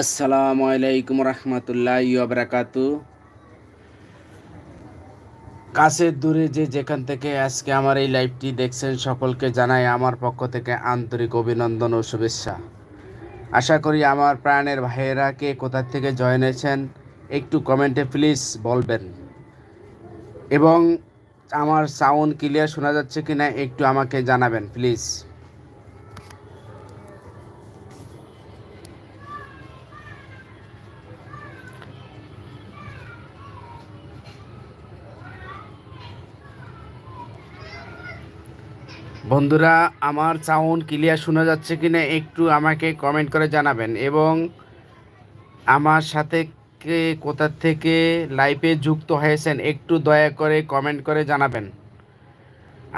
আসসালামু আলাইকুম রহমতুল্লাহ বারাকাতু। কাছের দূরে যে যেখান থেকে আজকে আমার এই লাইভটি দেখছেন, সকলকে জানাই আমার পক্ষ থেকে আন্তরিক অভিনন্দন ও শুভেচ্ছা। আশা করি আমার প্রাণের ভাইয়েরা কে কোথা থেকে জয়েন হয়েছেন, একটু কমেন্টে প্লিজ বলবেন। এবং আমার সাউন্ড ক্লিয়ার শোনা যাচ্ছে কি না একটু আমাকে জানাবেন প্লিজ বন্ধুরা, আমার সাউন্ড ক্লিয়ার শোনা যাচ্ছে কি না একটু আমাকে কমেন্ট করে জানাবেন এবং আমার সাথে কে কোথা থেকে লাইভে যুক্ত হয়েছেন একটু দয়া করে কমেন্ট করে জানাবেন।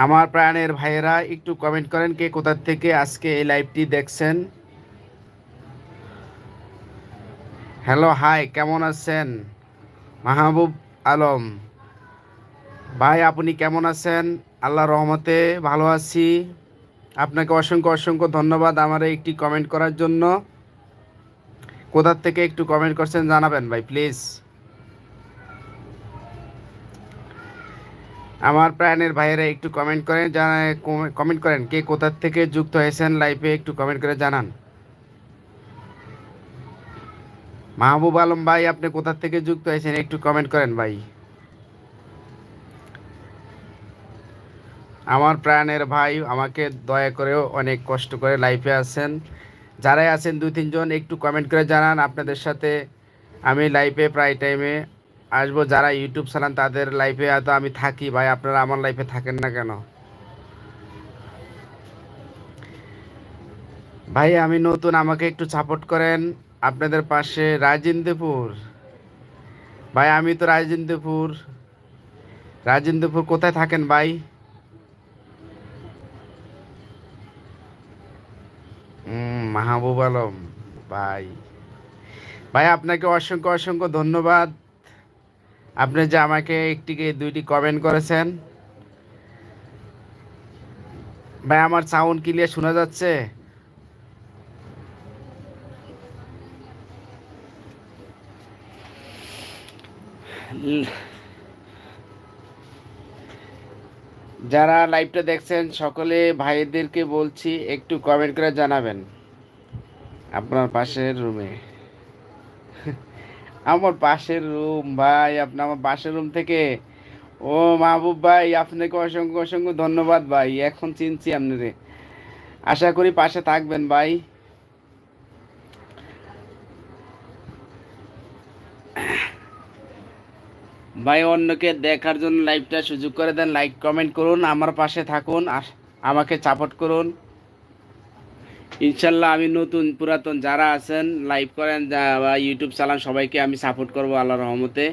আমার প্রাণের ভাইয়েরা, একটু কমেন্ট করেন কে কোথা থেকে আজকে এই লাইভটি দেখছেন। হ্যালো হাই কেমন আছেন? মাহবুব আলম। ভাই, আপনি কেমন আছেন? আল্লাহ রহমতে ভালো আছি। আপনাকে অসংখ্য অসংখ্য ধন্যবাদ আমার একটি কমেন্ট করার জন্য। কোথার থেকে একটু কমেন্ট করছেন জানাবেন ভাই প্লিজ আমার প্রাণের ভাইয়েরা একটু কমেন্ট করেন কমেন্ট করেন কে কোথার থেকে যুক্ত হয়েছেন লাইফে একটু কমেন্ট করে জানান। মাহবুব আলম ভাই, আপনি কোথার থেকে যুক্ত হয়েছেন একটু কমেন্ট করেন ভাই। আমার প্রাণের ভাই আমাকে দয়া করেও অনেক কষ্ট করে লাইফে আছেন। যারাই আছেন দুই, তিনজন, একটু কমেন্ট করে জানান আপনাদের সাথে আমি লাইফে প্রায় টাইমে আসব। যারা ইউটিউব চালান তাদের লাইফে হয়তো আমি থাকি ভাই, আপনারা আমার লাইফে থাকেন না কেন? ভাই, আমি নতুন, আমাকে একটু সাপোর্ট করেন। আপনাদের পাশে রাজেন্দ্রপুর। ভাই, আমি তো রাজেন্দ্রপুর। রাজেন্দ্রপুর কোথায় থাকেন ভাই? মাহবুব আলম, ভাই। ভাই, আপনাকে অসংখ্য অসংখ্য ধন্যবাদ। আপনি যে আমাকে একটিকে দুইটি কমেন্ট করেছেন। ভাই, আমার সাউন্ড ক্লিয়ার শোনা যাচ্ছে? যারা লাইভটা দেখছেন, সকলে ভাইদেরকে বলছি, একটু কমেন্ট করে জানাবেন। আপনার পাশের রুমে। আমার পাশের রুম, ভাই, আপনি আমার পাশের রুম থেকে। ও মাহবুব ভাই, আপনাকে অসংখ্য অসংখ্য ধন্যবাদ ভাই, এখন চিনছি আপনারে। আশা করি পাশে থাকবেন ভাই। ভাই, অন্যকে দেখার জন্য লাইভটা সুযোগ করে দেন লাইক কমেন্ট করুন, আমার পাশে থাকুন আমাকে সাপোর্ট করুন। ইনশাল্লাহ আমি নতুন, পুরাতন যারা আছেন লাইভ করেন বা ইউটিউব চালান, সবাইকে আমি সাপোর্ট করব আল্লাহ রহমতে।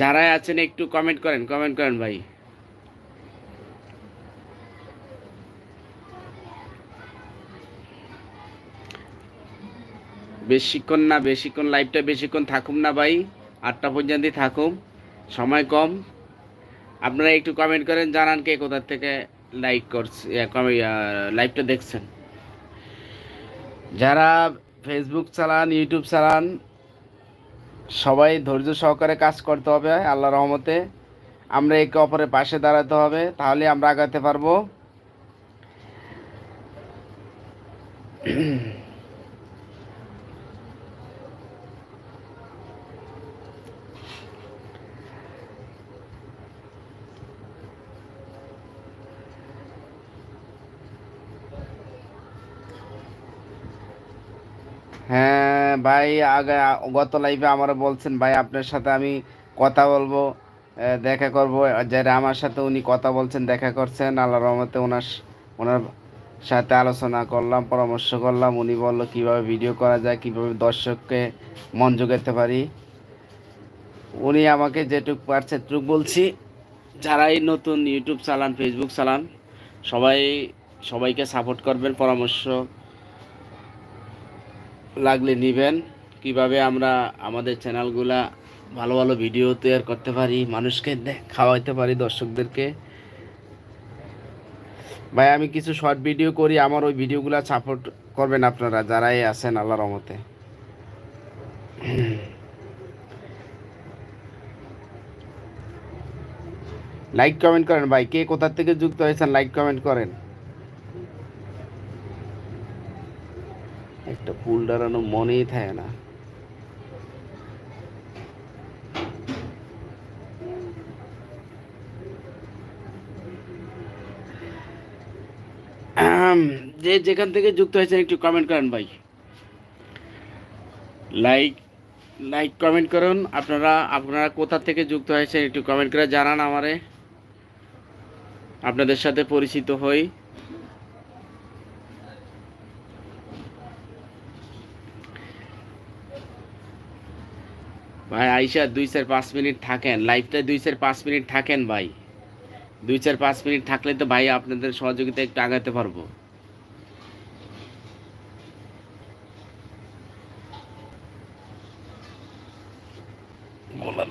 যারাই আছেন, একটু কমেন্ট করেন কমেন্ট করেন ভাই। বেশিক্ষণ না, বেশিক্ষণ লাইভটা বেশিক্ষণ থাকুম না ভাই, আটটা পর্যন্তই থাকুম সময় কম। আপনারা একটু কমেন্ট করেন, জানান কে কোথার থেকে লাইক করছে লাইভটা দেখছেন। যারা ফেসবুক চালান ইউটিউব চালান, সবাই ধৈর্য সহকারে কাজ করতে হবে আল্লাহ রহমতে। আমরা একে অপরের পাশে দাঁড়াতে হবে, তাহলে আমরা আগাতে পারব হ্যাঁ ভাই, আগে গত লাইভে আমার বলছেন, ভাই, আপনার সাথে আমি কথা বলব দেখা করব। যারা আমার সাথে উনি কথা বলছেন, দেখা করছেন আল্লাহ রহমতে ওনার ওনার সাথে আলোচনা করলাম, পরামর্শ করলাম। উনি বলল, কীভাবে ভিডিও করা যায়, কীভাবে দর্শককে মন যোগাতে পারি? উনি আমাকে যেটুক পারছে টুক বলছি। যারাই নতুন ইউটিউব চালান ফেসবুক চালান, সবাই, সবাইকে সাপোর্ট করবেন, পরামর্শ লাগলে নেবেন। কীভাবে আমরা আমাদের চ্যানেলগুলা ভালো ভালো ভিডিও তৈরি করতে পারি, মানুষকে খাওয়াইতে পারি দর্শকদেরকে। ভাই, আমি কিছু শর্ট ভিডিও করি, আমার ওই ভিডিওগুলো সাপোর্ট করবেন আপনারা, যারাই আছেন আল্লাহ রহমতে। লাইক কমেন্ট করেন ভাই, কে কোথা থেকে যুক্ত হয়েছেন লাইক কমেন্ট করেন। একটা ফুল দাঁড়ানো মনেই থাকে না। যে যেখান থেকে যুক্ত হয়েছেন একটু কমেন্ট করেন ভাই। লাইক লাইক কমেন্ট করুন। আপনারা আপনারা কোথা থেকে যুক্ত হয়েছেন একটু কমেন্ট করে জানান আমারে। আপনাদের সাথে পরিচিত হই। ভাই, আইসা দুই চার পাঁচ মিনিট থাকেন। লাইভটা দুই চার পাঁচ মিনিট থাকেন ভাই। দুই চার পাঁচ মিনিট থাকলে তো ভাই আপনাদের সহযোগিতা একটু আগাতে পারব।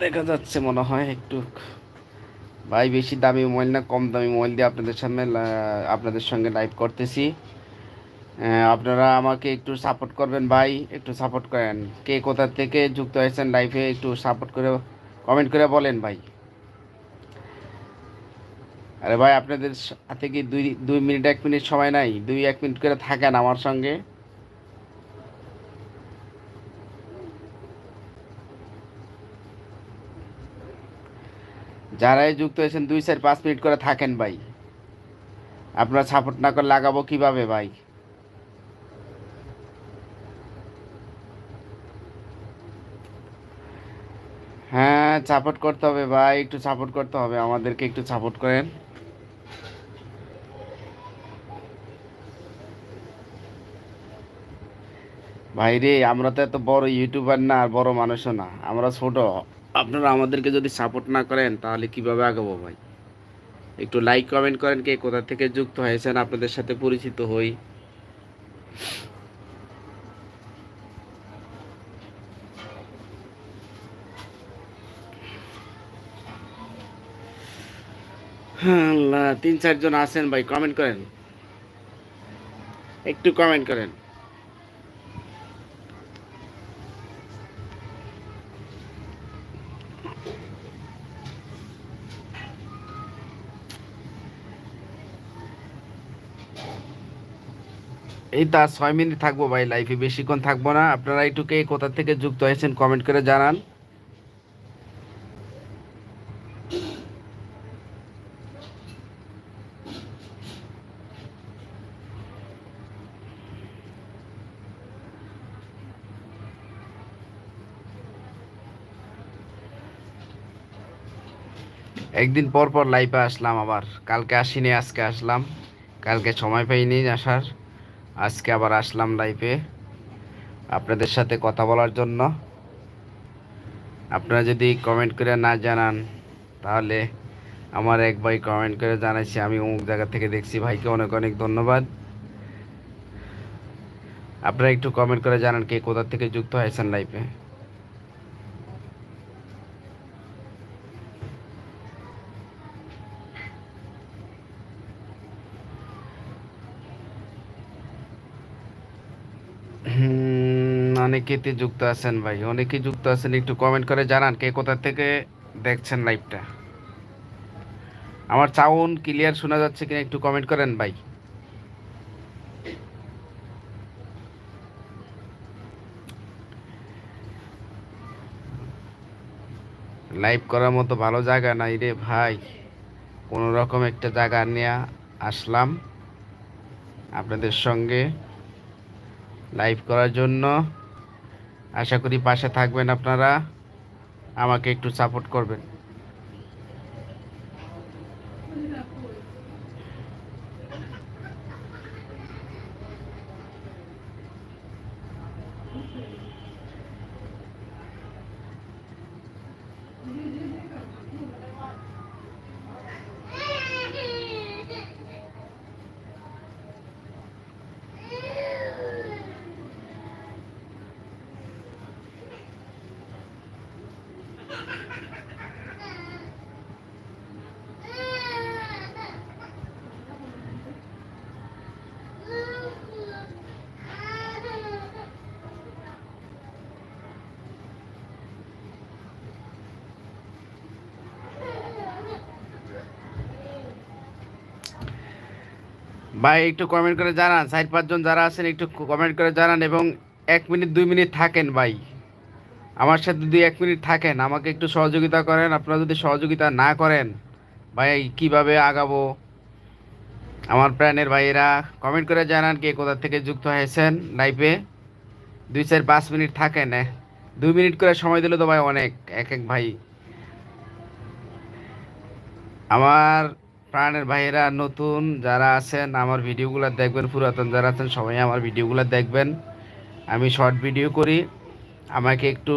দেখা যাচ্ছে মনে হয় একটু। ভাই, বেশি দামি মোবাইল না, কম দামি মোবাইল দিয়ে আপনাদের সামনে আপনাদের সঙ্গে লাইভ করতেছি। আপনারা আমাকে একটু সাপোর্ট করবেন ভাই, একটু সাপোর্ট করেন। কে কোথা থেকে যুক্ত হয়েছেন লাইফে একটু সাপোর্ট করে কমেন্ট করে বলেন ভাই। আরে ভাই, আপনাদের হাতে কি দুই দুই মিনিট, এক মিনিট সময় নাই? দুই, এক মিনিট করে থাকেন আমার সঙ্গে। যারাই যুক্ত হয়েছেন দুই, চার, পাঁচ মিনিট করে থাকেন ভাই। আপনারা সাপোর্ট না করে লাগাবো কীভাবে ভাই? হ্যাঁ সাপোর্ট করতে হবে ভাই, একটু সাপোর্ট করতে হবে, আমাদেরকে একটু সাপোর্ট করেন। ভাই রে, আমরা তো এত বড় ইউটিউবার না, আর বড় মানুষও না, আমরা ছোট। আপনারা আমাদেরকে যদি সাপোর্ট না করেন, তাহলে কীভাবে আগাবো ভাই? একটু লাইক কমেন্ট করেন কে, কোথা থেকে যুক্ত হয়েছেন, আপনাদের সাথে পরিচিত হই। আল্লাহ তিন চারজন আছেন ভাই কমেন্ট করেন। একটু কমেন্ট করেন। এই তো আর ছয় মিনিট থাকব ভাই লাইফে বেশিক্ষণ থাকব না। আপনারা একটু কে কোথা থেকে যুক্ত হয়েছেন কমেন্ট করে জানান। একদিন পর পর লাইভে আসলাম আবার। কালকে আসিনি, আজকে আসলাম। কালকে সময় পাইনি আসার। আজকে আবার আসলাম লাইভে আপনাদের সাথে কথা বলার জন্য। আপনারা যদি কমেন্ট করে না জানান, তাহলে আমার এক ভাই কমেন্ট করে জানাইছি, আমি অমুক জায়গা থেকে দেখছি, ভাইকে অনেক অনেক ধন্যবাদ। আপনারা একটু কমেন্ট করে জানান কে কোথা থেকে যুক্ত হয়েছেন লাইভে অনেকেতে যুক্ত আছেন ভাই অনেকে যুক্ত আছেন, একটু কমেন্ট করে জানান কে কোথা থেকে দেখছেন লাইভটা আমার সাউন্ড ক্লিয়ার শোনা যাচ্ছে কিনা একটু কমেন্ট করেন ভাই। লাইভ করার মতো ভালো জায়গা নাই রে ভাই। কোনো রকম একটা জায়গা নিয়ে আসলাম আপনাদের সঙ্গে। লাইভ করার জন্য আশা করি পাশে থাকবেন আপনারা। আমাকে একটু সাপোর্ট করবেন। ভাই, একটু কমেন্ট করে জানান। চার, পাঁচজন যারা আছেন, একটু কমেন্ট করে জানান এবং এক মিনিট, দুই মিনিট থাকেন ভাই। আমার সাথে যদি এক মিনিট থাকেন, আমাকে একটু সহযোগিতা করেন। আপনারা যদি সহযোগিতা না করেন, ভাই, কীভাবে আগাবো? আমার প্রাণের ভাইয়েরা কমেন্ট করে জানান কে কোথা থেকে যুক্ত হয়েছেন লাইভে দুই, চার, পাঁচ মিনিট থাকেন দুই মিনিট করে সময় দিলে তো ভাই অনেক, এক এক ভাই। আমার প্রাণের ভাইয়েরা, নতুন যারা আছেন, আমার ভিডিওগুলো দেখবেন, পুরাতন যারা আছেন, সবাই আমার ভিডিওগুলো দেখবেন। আমি শর্ট ভিডিও করি। আমাকে একটু,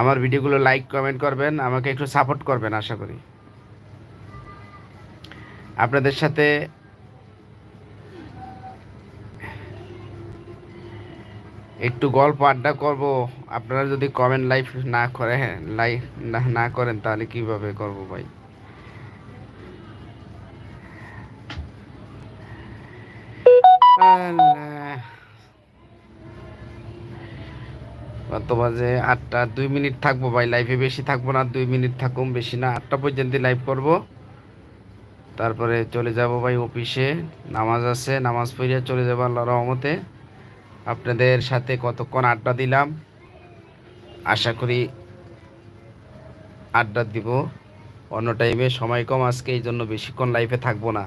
আমার ভিডিওগুলো লাইক, কমেন্ট করবেন, আমাকে একটু সাপোর্ট করবেন, আশা করি। আপনাদের সাথে একটু গল্প আড্ডা করব। আপনারা যদি কমেন্ট লাইভ না করে লাইভ না করেন, তাহলে কীভাবে করব ভাই? কত বাজে? আটটা, দুই মিনিট থাকব ভাই লাইভে বেশি থাকব না, দুই মিনিট থাকুম বেশি না। আটটা পর্যন্ত লাইভ করব। তারপরে চলে যাব ভাই অফিসে নামাজ আছে, নামাজ পড়িয়া চলে যাব আল্লাহ রহমতে। আপনাদের সাথে কতক্ষণ আড্ডা দিলাম? আশা করি আড্ডা দিব। অন্য টাইমে সময় কম, আজকে এই জন্য বেশিক্ষণ লাইফে থাকব না।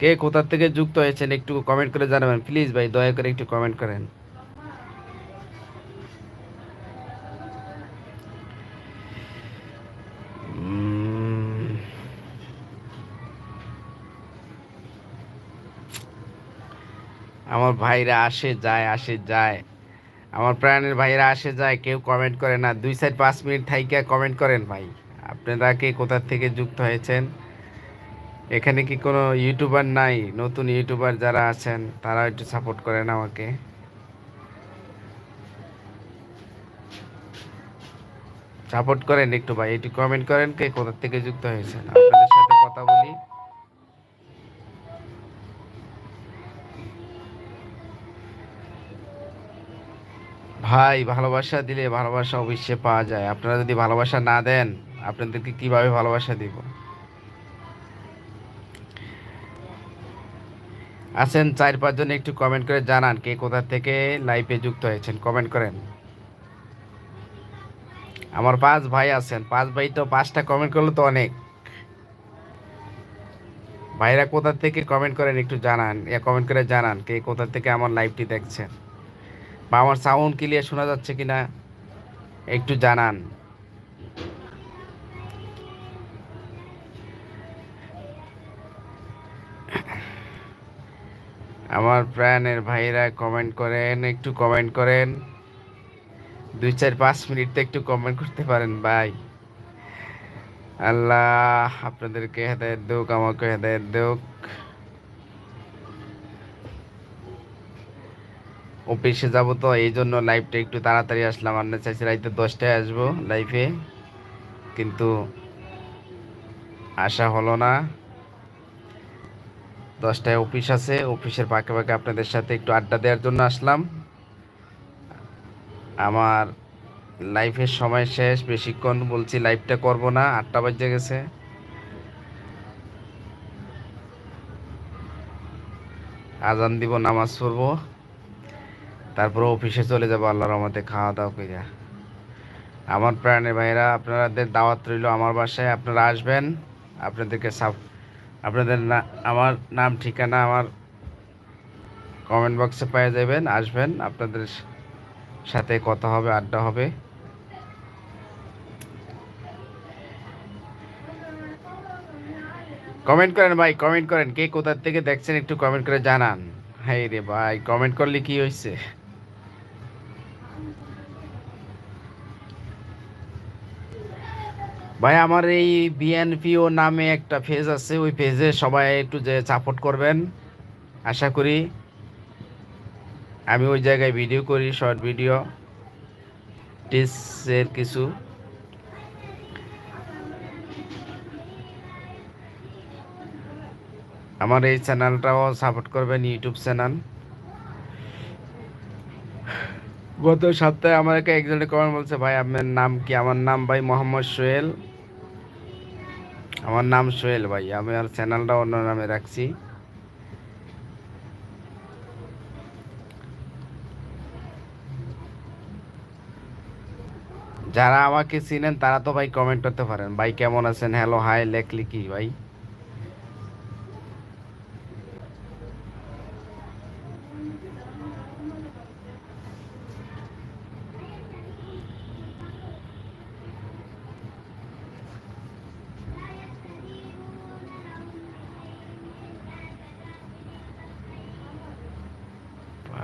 কে কোথা থেকে যুক্ত হয়েছেন একটু কমেন্ট করে জানাবেন। প্লিজ ভাই, দয়া করে একটু কমেন্ট করেন। আমার ভাইরা আসে, যায় আসে, যায়। আমার প্রাণের ভাইরা আসে, যায়, কেউ কমেন্ট করে না। দুই সাইড পাঁচ মিনিট থাইকা কমেন্ট করেন ভাই। আপনারা কে কোথা থেকে যুক্ত হয়েছেন? এখানে কি কোনো ইউটিউবার নাই? নতুন ইউটিউবার যারা আছেন তারা একটু সাপোর্ট করেন আমাকে। সাপোর্ট করেন একটু ভাই, একটু কমেন্ট করেন কে কোথা থেকে যুক্ত হয়েছেন। আপনাদের সাথে কথা বলি। ভাই, ভালোবাসা দিলে ভালোবাসা অবশ্যই পাওয়া যায়। আপনারা যদি ভালোবাসা না দেন, আপনাদেরকে কীভাবে ভালোবাসা দিব? আছেন চার পাঁচজন, একটু কমেন্ট করে জানান কে কোথা থেকে লাইভে যুক্ত হয়েছেন। কমেন্ট করেন। আমার পাঁচ ভাই আছেন। পাঁচ ভাই তো পাঁচটা কমেন্ট করলে তো অনেক। ভাইরা কোথা থেকে কমেন্ট করেন একটু জানান। এ কমেন্ট করে জানান কে কোথা থেকে আমার লাইভটি দেখছেন। বা আমার সাউন্ড ক্লিয়ার শোনা যাচ্ছে কিনা একটু জানান। আমার প্রাণের ভাইরা কমেন্ট করেন, একটু কমেন্ট করেন। দুই চার পাঁচ মিনিট তো একটু কমেন্ট করতে পারেন, ভাই। আল্লাহ, আপনাদেরকে হেদায়ত দেউক, আমাকে হেদায়ত দেউক। অফিসে যাব তো, এই জন্য লাইভটা একটু তাড়াতাড়ি আসলাম। আর না চাইছি রাইতে দশটায় আসব লাইফে কিন্তু আশা হলো না। দশটায় অফিস আছে। অফিসের পাকে পাকে আপনাদের সাথে একটু আড্ডা দেওয়ার জন্য আসলাম। আমার লাইফের সময় শেষ, বেশিক্ষণ বলছি লাইভটা করব না, আটটা বাজে গেছে। আজান দিব, নামাজ পড়ব। তারপরে অফিসে চলে যাব আল্লাহর আমাদের খাওয়া দাওয়া কইরা। আমার প্রাণের ভাইরা আপনাদের দাওয়াত রইল আমার বাসায়, আপনারা আসবেন, আপনাদেরকে সাপ আপনাদের না, আমার নাম, ঠিকানা আমার কমেন্ট বক্সে পেয়ে যাবেন, আসবেন, আপনাদের সাথে কথা হবে, আড্ডা হবে। কমেন্ট করেন ভাই কমেন্ট করেন, কে কোথার থেকে দেখছেন একটু কমেন্ট করে জানান। হ্যাঁ রে ভাই কমেন্ট করলে কি হয়েছে ভাই, আমার এই বিএনপিও নামে একটা পেজ আছে, ওই পেজে সবাই একটু যে সাপোর্ট করবেন, আশা করি। আমি ওই জায়গায় ভিডিও করি শর্ট ভিডিও টিসের কিছু। আমার এই চ্যানেলটাও সাপোর্ট করবেন ইউটিউব চ্যানেল গত সপ্তাহে আমাকে একজনে কমেন্ট বলছে, ভাই, আপনার নাম কি? আমার নাম ভাই মোহাম্মদ সোহেল। আমার নাম সোহেল ভাই, আমি আর চ্যানেলটা অন্য নামে রাখছি। যারা আমাকে চিনেন, তারা তো ভাই কমেন্ট করতে পারেন। ভাই কেমন আছেন? হ্যালো হাই লেখলি কি ভাই?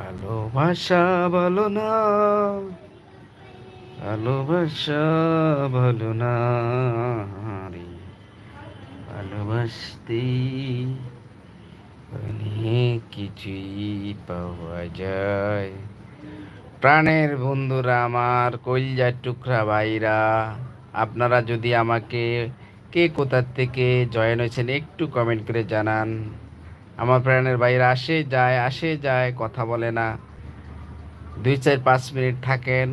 ভালোবাসা বলো না, ভালোবাসা বলো না রে। ভালোবাসতে অনেক কিছুই পাওয়া যায়। প্রাণের বন্ধুরা আমার, কলজার টুকরা ভাইরা, আপনারা যদি আমাকে কে কোথার থেকে জয়েন হয়েছেন একটু কমেন্ট করে জানান। আমার প্রাণের বাইরে আসে, যায় আসে, যায়, কথা বলে না। দুই চার পাঁচ মিনিট থাকেন।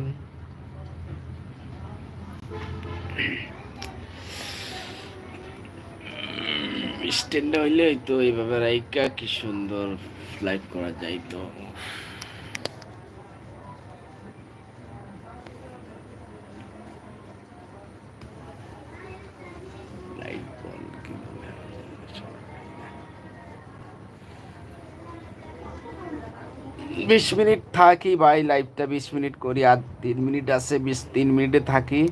স্ট্যান্ডে হইলে তো এইভাবে রাইকা কি সুন্দর লাইভ করা যায় তো। বিশ মিনিট থাকি ভাই লাইভটা বিশ মিনিট করি, আর তিন মিনিট আছে, বিশ তিন মিনিটে থাকি।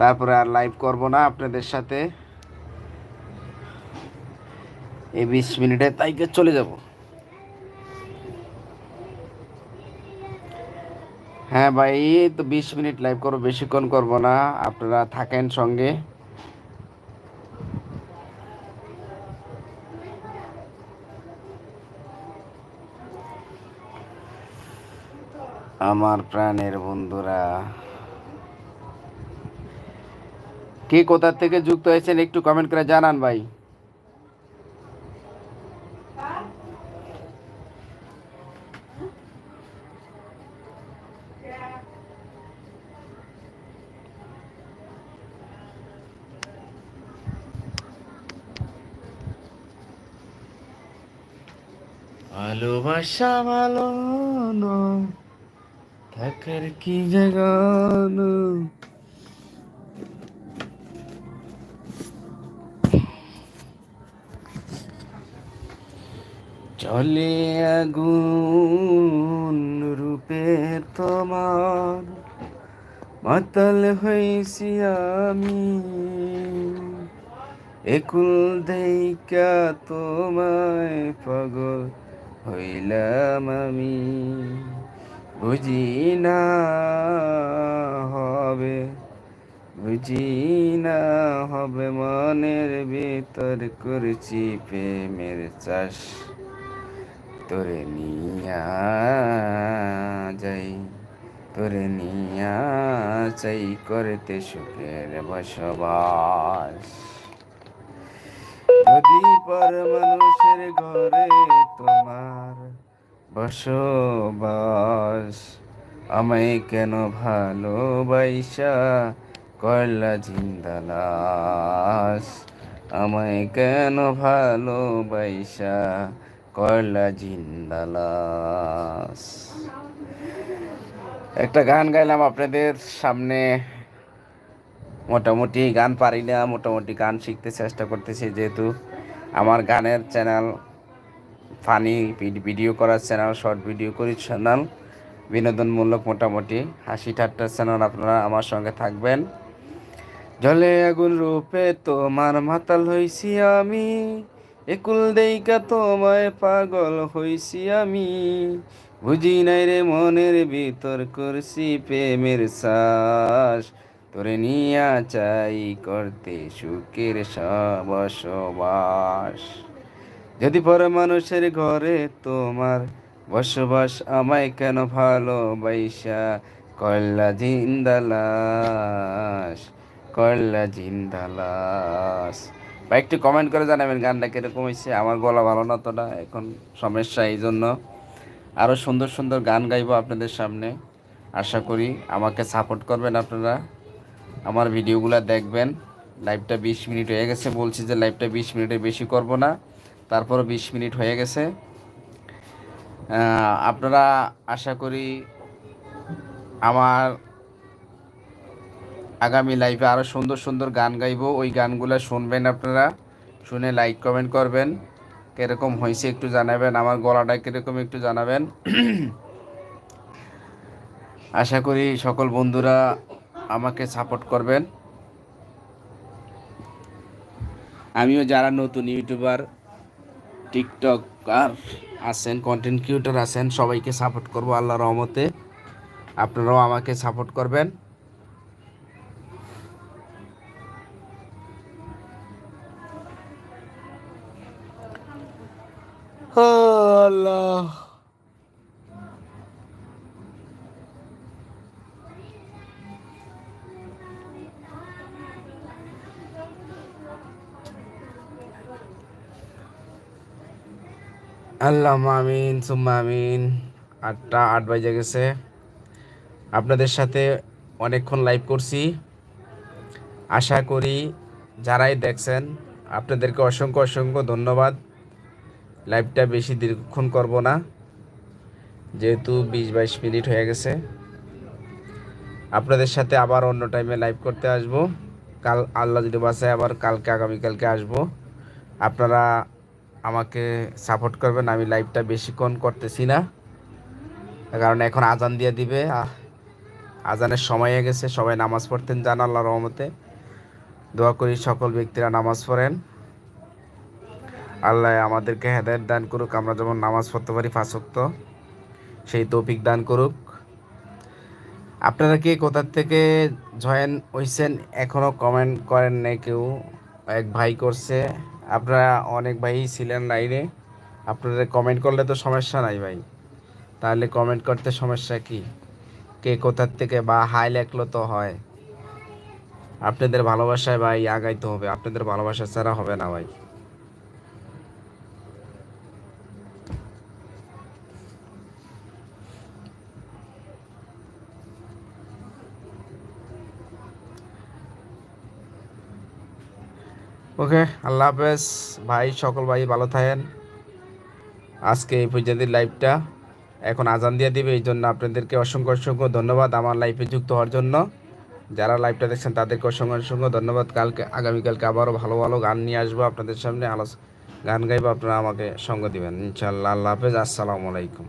তারপরে আর লাইভ করব না আপনাদের সাথে। এই বিশ মিনিটে তাইকে চলে যাব। হ্যাঁ ভাই তো বিশ মিনিট লাইভ করব, বেশিক্ষণ করব না। আপনারা থাকেন সঙ্গে। আমার প্রাণের বন্ধুরা। কে কোথা থেকে যুক্ত হয়েছেন একটু কমেন্ট করে জানান ভাই। ভালোবাসা ভালো থাকার কি জাগানো চলে আগুন রূপে তোমার, মাতাল হয়েছি আমি। একুল দেইকা তোমায় পাগল হইলাম আমি। বুঝি না হবে বুঝি না হবে মনের ভিতর করছি প্রেমের চাষ। তোরে নিয়া যাই, তোরে নিয়া চাই করতে সুখের বসবাস। যদি পর মানুষের ঘরে তোমার বসবাস। আমায় কেন ভালোবাইসা? করলা জিন্দালাস আমায় কেন ভালোবাইসা? করলা জিন্দালাস একটা গান গাইলাম আপনাদের সামনে। মোটামুটি গান পারি না, মোটামুটি গান শিখতে চেষ্টা করতেছি যেহেতু আমার গানের চ্যানেল ফানি ভিডিও করার চ্যানেল শর্ট ভিডিও করি চ্যানেল বিনোদনমূলক মোটামুটি। হাসি ঠাট্টার চ্যানেল আপনারা আমার সঙ্গে থাকবেন। জলে আগুন রূপে তোমার মাতাল হইছি আমি, একুল দেইকা তোমায় পাগল হইছি আমি। বুঝি নাই রে মনের ভিতর করছি প্রেমের শ্বাস, তোরে নিয়া চাই করতে সুখের বসবাস। যদি পর মানুষের ঘরে তোমার বসবাস আমায় কেন ভালোবাইসা কল্লা জিন্দালাস কল্লা জিন্দালাস বা একটু কমেন্ট করে জানাবেন গানটা কীরকম হয়েছে? আমার গলা ভালো না তোটা এখন সমস্যা এই জন্য। আরও সুন্দর সুন্দর গান গাইবো আপনাদের সামনে। আশা করি আমাকে সাপোর্ট করবেন আপনারা। আমার ভিডিওগুলো দেখবেন। লাইভটা বিশ মিনিট হয়ে গেছে, বলছি যে লাইভটা বিশ মিনিটের বেশি করব না। তারপরও বিশ মিনিট হয়ে গেছে। আপনারা আশা করি আমার আগামী লাইভে আরও সুন্দর সুন্দর গান গাইবো। ওই গানগুলো শুনবেন আপনারা। শুনে লাইক কমেন্ট করবেন। কীরকম হয়েছে একটু জানাবেন। আমার গলাটা কীরকম একটু জানাবেন। আশা করি সকল বন্ধুরা আমাকে সাপোর্ট করবেন। আমিও যারা নতুন ইউটিউবার টিকটক, আর আছেন কন্টেন্ট ক্রিয়েটর আছেন, সবাইকে সাপোর্ট করব আল্লাহ রহমতে। আপনারাও আমাকে সাপোর্ট করবেন। আল্লাহ। আল্লাহ আমিন, সুম্মা আমিন। আটটা আট বাজে গেছে। আপনাদের সাথে অনেকক্ষণ লাইভ করছি। আশা করি যারাই দেখছেন, আপনাদেরকে অসংখ্য অসংখ্য ধন্যবাদ। লাইভটা বেশি দীর্ঘক্ষণ করব না, যেহেতু বিশ বাইশ মিনিট হয়ে গেছে। আপনাদের সাথে আবার অন্য টাইমে লাইভ করতে আসব। কাল আল্লাহ যদি বাসায় আবার কালকে, আগামীকালকে আসব। আপনারা আমাকে সাপোর্ট করবেন। আমি লাইভটা বেশিক্ষণ করতেছি না। কারণ এখন আজান দিয়ে দিবে। আজানের সময় হয়ে গেছে। সবাই নামাজ পড়তেন জান আল্লাহ রহমতে। দোয়া করি সকল ব্যক্তিরা নামাজ পড়েন। আল্লাহ আমাদেরকে হেদায়ত দান করুক। আমরা যেমন নামাজ পড়তে পারি ফাঁসক্ত সেই তৌফিক দান করুক। আপনারা কি কোথার থেকে জয়েন হয়েছেন এখনও কমেন্ট করেন নাই কেউ। এক ভাই করছে। আপনারা অনেক ভাই ছিলেন লাইনে আপনাদের কমেন্ট করলে তো সমস্যা নাই ভাই। তাহলে কমেন্ট করতে সমস্যা কি? কে কোথার থেকে বা হাই লেখলো তো হয়। আপনাদের ভালোবাসায় ভাই আগাইতে হবে। আপনাদের ভালোবাসা ছাড়া হবে না ভাই। ওকে, আল্লাহ হাফেজ। ভাই, সকল ভাই ভালো থাকেন। আজকে এই পর্যন্ত লাইভটা এখন আজান দিয়ে দিবে, এই জন্য আপনাদেরকে অসংখ্য অসংখ্য ধন্যবাদ আমার লাইফে যুক্ত হওয়ার জন্য। যারা লাইভটা দেখছেন, তাদেরকে অসংখ্য অসংখ্য ধন্যবাদ। কালকে, আগামীকালকে আবারও ভালো ভালো গান নিয়ে আসব আপনাদের সামনে, আলোচ, গান গাইবো, আপনারা আমাকে সঙ্গ দিবেন। ইনশাল্লাহ আল্লাহ হাফেজ, আসসালামু আলাইকুম।